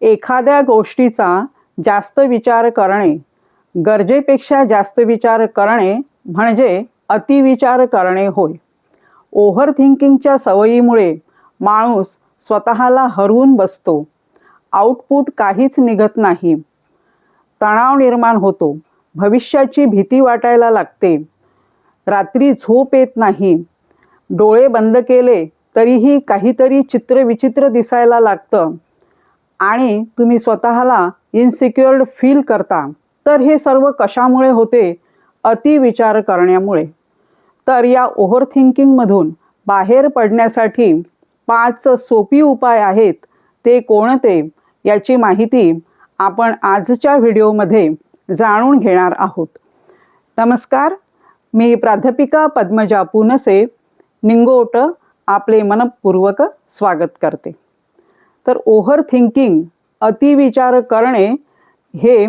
एखाद्या गोष्टीचा जास्त विचार करणे गरजेपेक्षा जास्त विचार करणे म्हणजे अतिविचार करणे होय. ओव्हर थिंकिंगच्या सवयीमुळे माणूस स्वतःला हरवून बसतो. आउटपुट काहीच निघत नाही. तणाव निर्माण होतो. भविष्याची भीती वाटायला लागते. रात्री झोप येत नाही. डोळे बंद केले तरीही काहीतरी चित्र विचित्र दिसायला लागतं. आणि तुम्ही स्वतःला इन्सिक्युअर्ड फील करता तर हे सर्व कशामुळे होते? अतिविचार करण्यामुळे. तर या ओव्हर थिंकिंगमधून बाहेर पडण्यासाठी पाच सोपी उपाय आहेत ते कोणते याची माहिती आपण आजच्या व्हिडिओमध्ये जाणून घेणार आहोत. नमस्कार मी प्राध्यापिका पद्मजा पुनसे निंगोट आपले मनपूर्वक स्वागत करते. तर ओव्हर थिंकिंग अतिविचार करणे हे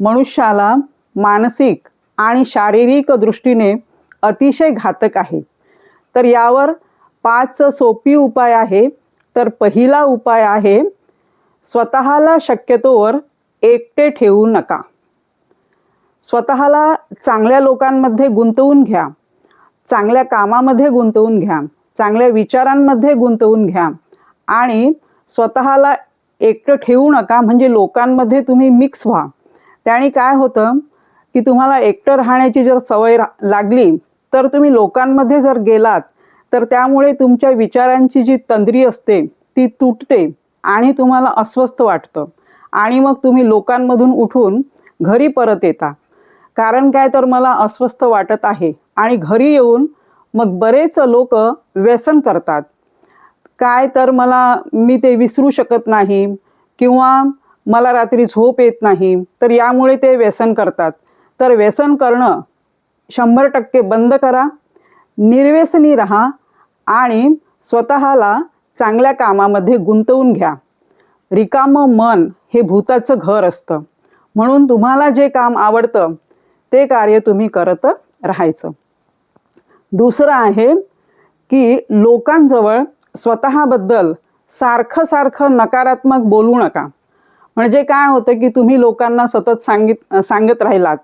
मनुष्याला मानसिक आणि शारीरिक दृष्टीने अतिशय घातक आहे. तर यावर पाच सोपी उपाय आहे. तर पहिला उपाय आहे स्वतःला शक्यतोवर एकटे ठेवू नका. स्वतःला चांगल्या लोकांमध्ये गुंतवून घ्या. चांगल्या कामामध्ये गुंतवून घ्या. चांगल्या विचारांमध्ये गुंतवून घ्या. आणि स्वतःला एकटं ठेवू नका म्हणजे लोकांमध्ये तुम्ही मिक्स व्हा. त्याने काय होतं की तुम्हाला एकटं राहण्याची जर सवय रा लागली तर तुम्ही लोकांमध्ये जर गेलात तर त्यामुळे तुमच्या विचारांची जी तंद्री असते ती तुटते आणि तुम्हाला अस्वस्थ वाटतं. आणि मग तुम्ही लोकांमधून उठून घरी परत येता. कारण काय तर मला अस्वस्थ वाटत आहे आणि घरी येऊन मग बरेच लोक व्यसन करतात. काय तर मला मी ते विसरू शकत नाही किंवा मला रात्री झोप येत नाही तर यामुळे ते व्यसन करतात. तर व्यसन करणं शंभर टक्के बंद करा निर्व्यसनी राहा आणि स्वतःला चांगल्या कामामध्ये गुंतवून घ्या. रिकामं मन हे भूताचं घर असतं. म्हणून तुम्हाला जे काम आवडतं ते कार्य तुम्ही करत राहायचं. दुसरं आहे की लोकांजवळ स्वतःबद्दल सारखं सारखं नकारात्मक बोलू नका. म्हणजे काय होतं की तुम्ही लोकांना सतत सांगित सांगत राहिलात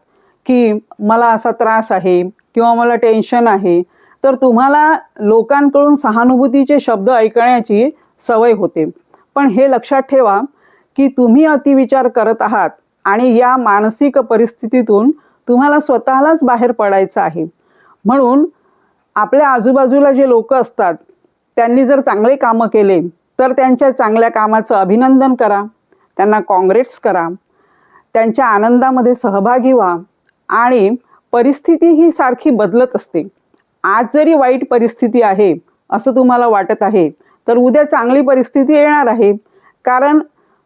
की मला असा त्रास आहे किंवा मला टेन्शन आहे तर तुम्हाला लोकांकडून सहानुभूतीचे शब्द ऐकण्याची सवय होते. पण हे लक्षात ठेवा की तुम्ही अतिविचार करत आहात आणि या मानसिक परिस्थितीतून तुम्हाला स्वतःलाच बाहेर पडायचं आहे. म्हणून आपल्या आजूबाजूला जे लोक असतात त्यांनी जर चांगले कामं केले तर त्यांच्या चांगल्या कामाचं अभिनंदन करा त्यांना काँग्रेट्स करा त्यांच्या आनंदामध्ये सहभागी व्हा आणि परिस्थिती ही सारखी बदलत असते. आज जरी वाईट परिस्थिती आहे असं तुम्हाला वाटत आहे तर उद्या चांगली परिस्थिती येणार आहे कारण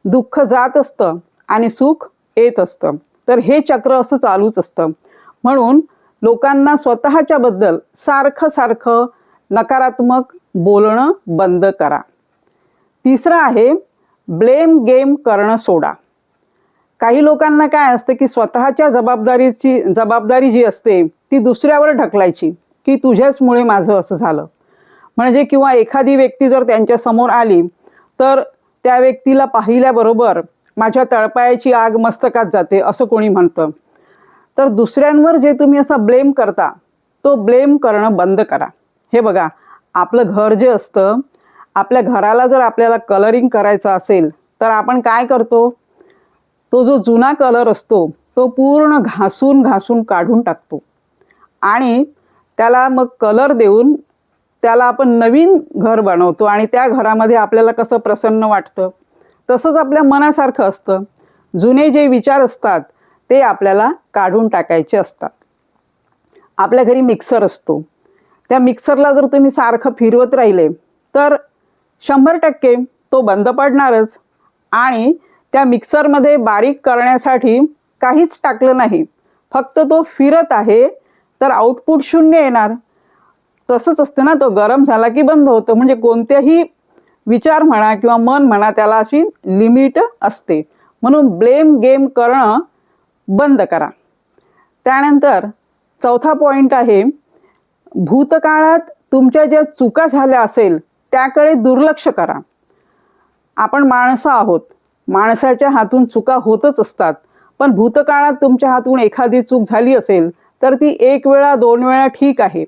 दुःख जात असतं आणि सुख येत असतं. तर हे चक्र असं चालूच असतं. म्हणून लोकांना स्वतःच्याबद्दल सारखं सारखं नकारात्मक बोलणं बंद करा. तिसरं आहे ब्लेम गेम करणं सोडा. काही लोकांना काय असतं की स्वतःच्या जबाबदारीची जबाबदारी जी असते ती दुसऱ्यावर ढकलायची की तुझ्याचमुळे माझं असं झालं. म्हणजे किंवा एखादी व्यक्ती जर त्यांच्यासमोर आली तर त्या व्यक्तीला पाहिल्याबरोबर माझ्या तळपायाची आग मस्तकात जाते असं कोणी म्हणतं. तर दुसऱ्यांवर जे तुम्ही असा ब्लेम करता तो ब्लेम करणं बंद करा. हे बघा आपलं घर जे असतं आपल्या घराला जर आपल्याला कलरिंग करायचं असेल तर आपण काय करतो? तो जो जुना कलर असतो तो पूर्ण घासून घासून काढून टाकतो. आणि त्याला मग कलर देऊन त्याला आपण नवीन घर बनवतो आणि त्या घरामध्ये आपल्याला कसं प्रसन्न वाटतं? तसंच आपल्या मनासारखं असतं. जुने जे विचार असतात ते आपल्याला काढून टाकायचे असतात. आपल्या घरी मिक्सर असतो. त्या मिक्सरला जर तुम्ही सारखं फिरवत राहिले तर शंभर टक्के तो बंद पडणारच. आणि त्या मिक्सरमध्ये बारीक करण्यासाठी काहीच टाकलं नाही. फक्त तो फिरत आहे तर आउटपुट शून्य येणार. तसंच असतं ना तो गरम झाला की बंद होतं. म्हणजे कोणत्याही विचार म्हणा किंवा मन म्हणा त्याला अशी लिमिट असते. म्हणून ब्लेम गेम करणं बंद करा. त्यानंतर चौथा पॉईंट आहे भूतकाळात तुमच्या ज्या चुका झाल्या असेल त्याकडे दुर्लक्ष करा. आपण माणसं आहोत. माणसाच्या हातून चुका होतच असतात. पण भूतकाळात तुमच्या हातून एखादी चूक झाली असेल तर ती एक वेळा दोन वेळा ठीक आहे.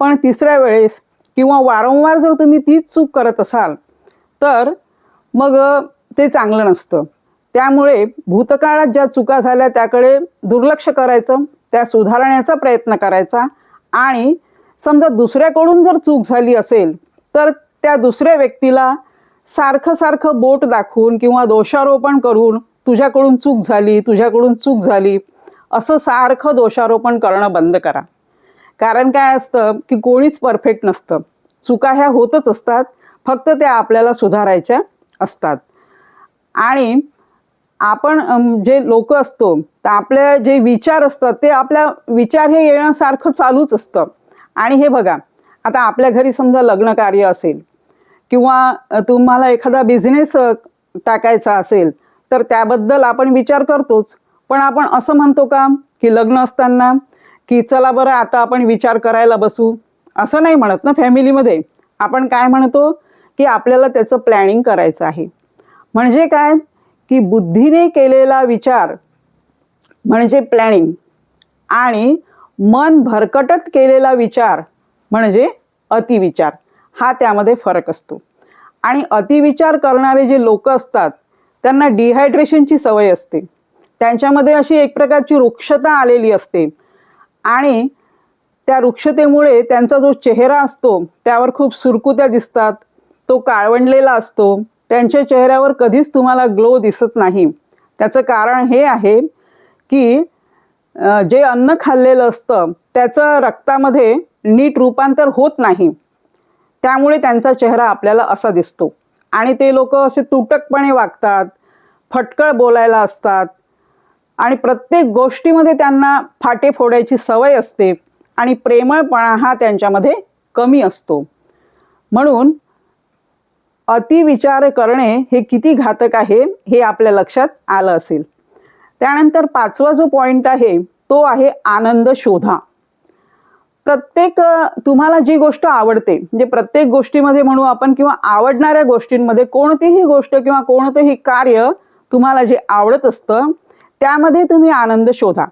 पण तिसऱ्या वेळेस किंवा वारंवार जर तुम्ही तीच चूक करत असाल तर मग ते चांगलं नसतं. त्यामुळे भूतकाळात ज्या चुका झाल्या त्याकडे दुर्लक्ष करायचं त्या सुधारण्याचा प्रयत्न करायचा आणि समजा दुसऱ्याकडून जर चूक झाली असेल तर त्या दुसऱ्या व्यक्तीला सारखं सारखं बोट दाखवून किंवा दोषारोपण करून तुझ्याकडून चूक झाली तुझ्याकडून चूक झाली असं सारखं दोषारोपण करणं बंद करा. कारण काय असतं की कोणीच परफेक्ट नसतं. चुका ह्या होतच असतात फक्त त्या आपल्याला सुधारायच्या असतात. आणि आपण जे लोक असतो तर आपले जे विचार असतात ते आपल्या विचार हे येण्यासारखं चालूच असतं. आणि हे बघा आता आपल्या घरी समजा लग्न कार्य असेल किंवा तुम्हाला एखादा बिझनेस टाकायचा असेल तर त्याबद्दल आपण विचार करतोच. पण आपण असं म्हणतो का की लग्न असताना की चला बरं आता आपण विचार करायला बसू? असं नाही म्हणत ना फॅमिलीमध्ये आपण काय म्हणतो की आपल्याला त्याचं प्लॅनिंग करायचं आहे. म्हणजे काय की बुद्धीने केलेला विचार म्हणजे प्लॅनिंग आणि मन भरकटत केलेला विचार म्हणजे अतिविचार. हा त्यामध्ये फरक असतो. आणि अतिविचार करणारे जे लोक असतात त्यांना डिहायड्रेशनची सवय असते. त्यांच्यामध्ये अशी एक प्रकारची वृक्षता आलेली असते. आणि त्या वृक्षतेमुळे त्यांचा जो चेहरा असतो त्यावर खूप सुरकुत्या दिसतात तो काळवंडलेला असतो त्यांच्या चेहऱ्यावर कधीच तुम्हाला ग्लो दिसत नाही. त्याचं कारण हे आहे की जे अन्न खाल्लेलं असतं त्याचं रक्तामध्ये नीट रूपांतर होत नाही. त्यामुळे त्यांचा चेहरा आपल्याला असा दिसतो. आणि ते लोक असे तुटकपणे वागतात फटकळ बोलायला असतात आणि प्रत्येक गोष्टीमध्ये त्यांना फाटे फोडायची सवय असते आणि प्रेमळपणा हा त्यांच्यामध्ये कमी असतो. म्हणून अतिविचार करणे हे किती घातक आहे हे आपल्या लक्षात आलं असेल. त्यानंतर पाचवा जो पॉईंट आहे तो आहे आनंद शोधा. प्रत्येक तुम्हाला जी गोष्ट आवडते म्हणजे प्रत्येक गोष्टीमध्ये म्हणू आपण किंवा आवडणाऱ्या गोष्टींमध्ये कोणतीही गोष्ट किंवा कोणतंही कार्य तुम्हाला जे आवडत असतं त्यामध्ये तुम्ही आनंद शोधा.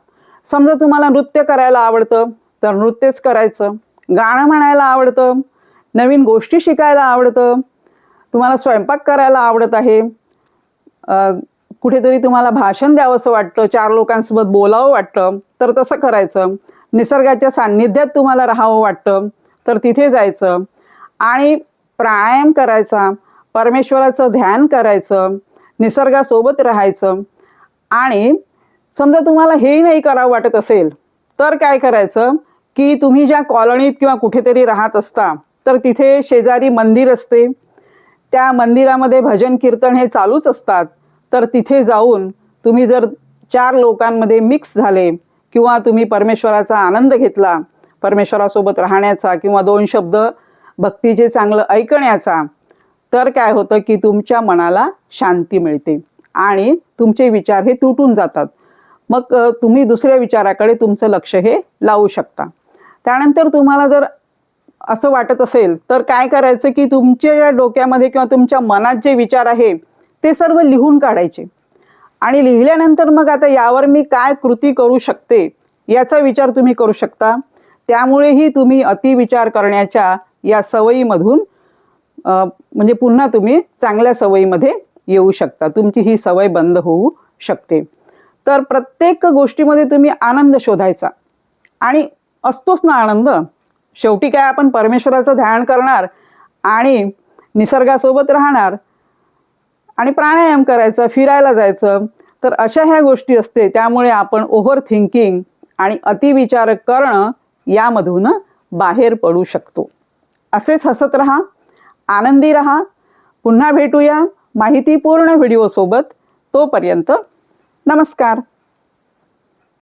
समजा तुम्हाला नृत्य करायला आवडतं तर नृत्यच करायचं. गाणं म्हणायला आवडतं नवीन गोष्टी शिकायला आवडतं तुम्हाला स्वयंपाक करायला आवडत आहे कुठेतरी तुम्हाला भाषण द्यावंसं वाटतं चार लोकांसोबत बोलावं वाटतं तर तसं करायचं. निसर्गाच्या सान्निध्यात तुम्हाला राहावं वाटतं तर तिथे जायचं. आणि प्राणायाम करायचा परमेश्वराचं ध्यान करायचं निसर्गासोबत राहायचं. आणि समजा तुम्हाला हेही नाही करावं वाटत असेल तर काय करायचं? की तुम्ही ज्या कॉलनीत किंवा कुठेतरी राहत असता तर तिथे शेजारी मंदिर असते. त्या मंदिरामध्ये भजन कीर्तन हे चालूच असतात. तर तिथे जाऊन तुम्ही जर चार लोकांमध्ये मिक्स झाले किंवा तुम्ही परमेश्वराचा आनंद घेतला परमेश्वरासोबत राहण्याचा किंवा दोन शब्द भक्तीचे चांगलं ऐकण्याचा तर काय होतं की तुमच्या मनाला शांती मिळते आणि तुमचे विचार हे तुटून जातात. मग तुम्ही दुसऱ्या विचाराकडे तुमचं लक्ष हे लावू शकता. त्यानंतर तुम्हाला जर असं वाटत असेल तर काय करायचं की तुमच्या डोक्यामध्ये किंवा तुमच्या मनात जे विचार आहे ते सर्व लिहून काढायचे. आणि लिहिल्यानंतर मग आता यावर मी काय कृती करू शकते याचा विचार तुम्ही करू शकता. त्यामुळेही तुम्ही अतिविचार करण्याच्या या सवयीमधून म्हणजे पुन्हा तुम्ही चांगल्या सवयीमध्ये येऊ शकता. तुमची ही सवय बंद होऊ शकते. तर प्रत्येक गोष्टीमध्ये तुम्ही आनंद शोधायचा. आणि असतोच ना आनंद. शेवटी काय आपण परमेश्वराचं ध्यान करणार आणि निसर्गासोबत राहणार आणि प्राणायाम करायचा फिरायला जायचं तर अशा ह्या गोष्टी असते त्यामुळे आपण ओव्हर थिंकिंग आणि अतिविचार करणं यामधून बाहेर पडू शकतो. असेच हसत रहा आनंदी रहा पुन्हा भेटूया माहितीपूर्ण व्हिडिओसोबत तोपर्यंत नमस्कार.